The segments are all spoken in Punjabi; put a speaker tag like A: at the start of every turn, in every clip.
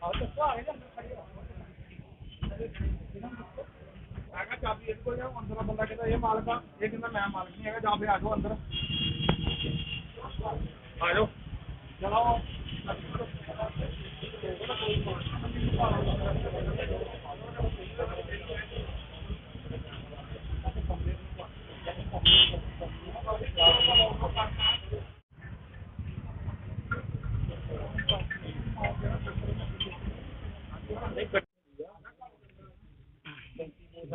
A: ਆਹ ਚਾਬੀ ਇਹਦੇ ਕੋਲ ਜਾ ਅੰਦਰ ਬੰਦਾ ਕਹਿੰਦਾ ਇਹ ਮਾਲਕ ਆ ਇਹ ਕਹਿੰਦਾ ਮੈਂ ਮਾਲਕ ਨਹੀਂ ਹੈਗਾ ਜਾ ਫੇ ਆ ਜਾਓ ਅੰਦਰ ਆ ਜਾਓ ਚਲੋ
B: ਹਾਂ
A: ਮਕਡਾਵਲ ਦੀ ਪੰਜਾਬ ਕਲੱਬ ਦੀ ਇਹ ਸਾਰੀਆਂ ਕਿਹਦੀਆਂ ਇਹਦੀਆਂ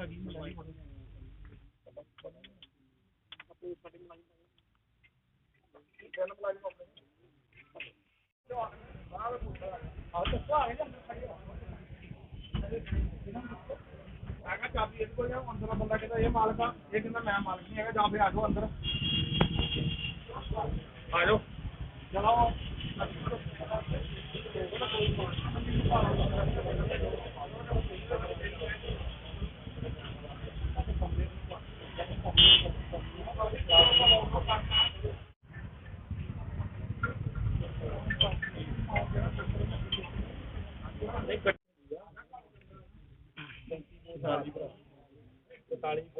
A: ਆਹ ਚਾਬੀ ਇਹਦੇ ਕੋਲ ਜਾ ਅੰਦਰ ਬੰਦਾ ਕਹਿੰਦਾ ਇਹ ਮਾਲਕ ਆ ਇਹ ਕਹਿੰਦਾ ਮੈਂ ਮਾਲਕ ਨਹੀਂ ਹੈਗਾ ਜਾ ਫੇ ਆ ਜਾਓ ਅੰਦਰ ਆ ਜਾਓ ਚਲੋ
B: ਹਾਂ
A: ਮਕਡਾਵਲ ਦੀ ਪੰਜਾਬ ਕਲੱਬ ਦੀ ਇਹ ਸਾਰੀਆਂ ਕਿਹਦੀਆਂ ਇਹਦੀਆਂ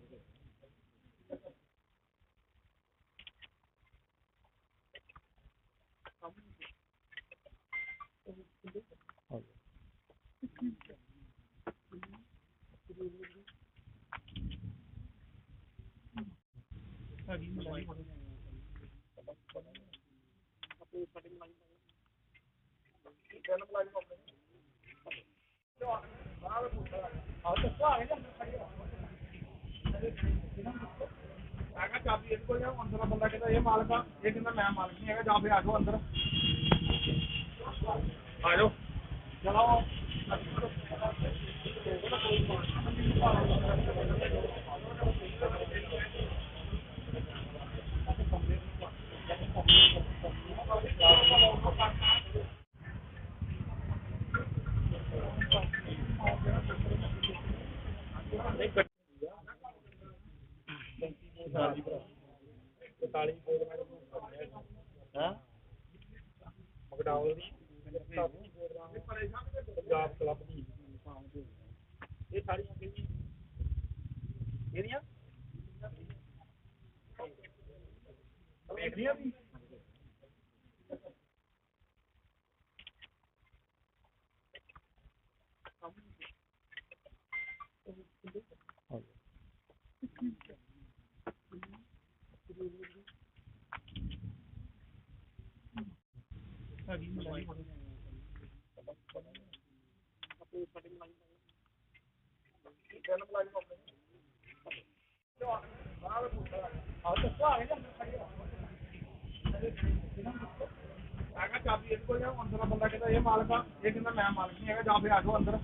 A: ਆਹ ਦੱਸੋ ਆ ਗਿਆ ਅੰਦਰ ਖੜੀ ਮੈਂ ਕਿਹਾ ਚਾਬੀ ਇਹਦੇ ਕੋਲ ਜਾ ਅੰਦਰ ਬੰਦਾ ਕਹਿੰਦਾ ਇਹ ਮਾਲਕ ਆ ਇਹ ਕਹਿੰਦਾ ਮੈਂ ਮਾਲਕ ਨਹੀਂ ਹੈਗਾ ਜਾ ਫੇ ਆ ਜਾਓ ਅੰਦਰ ਆ ਜਾਓ ਚਲੋ
B: ਹਾਂ?
A: ਮਕਡਾਵਲ ਦੀ। ਪੰਜਾਬ ਕਲੱਬ ਦੀ। ਇਹ ਸਾਰੀਆਂ ਕਿਹਦੀਆਂ ਇਹਦੀਆਂ ਵੇਖਦੀਆਂ ਵੀ? ਮੈਂ ਕਿਹਾ ਚਾਬੀ ਇਹਦੇ ਕੋਲ ਜਾ ਅੰਦਰ ਬੰਦਾ ਕਹਿੰਦਾ, ਇਹ ਮਾਲਕ ਆ। ਇਹ ਕਹਿੰਦਾ, ਮੈਂ ਮਾਲਕ ਨਹੀਂ ਹੈਗਾ, ਜਾ ਫੇ ਆ ਜਾਓ ਅੰਦਰ।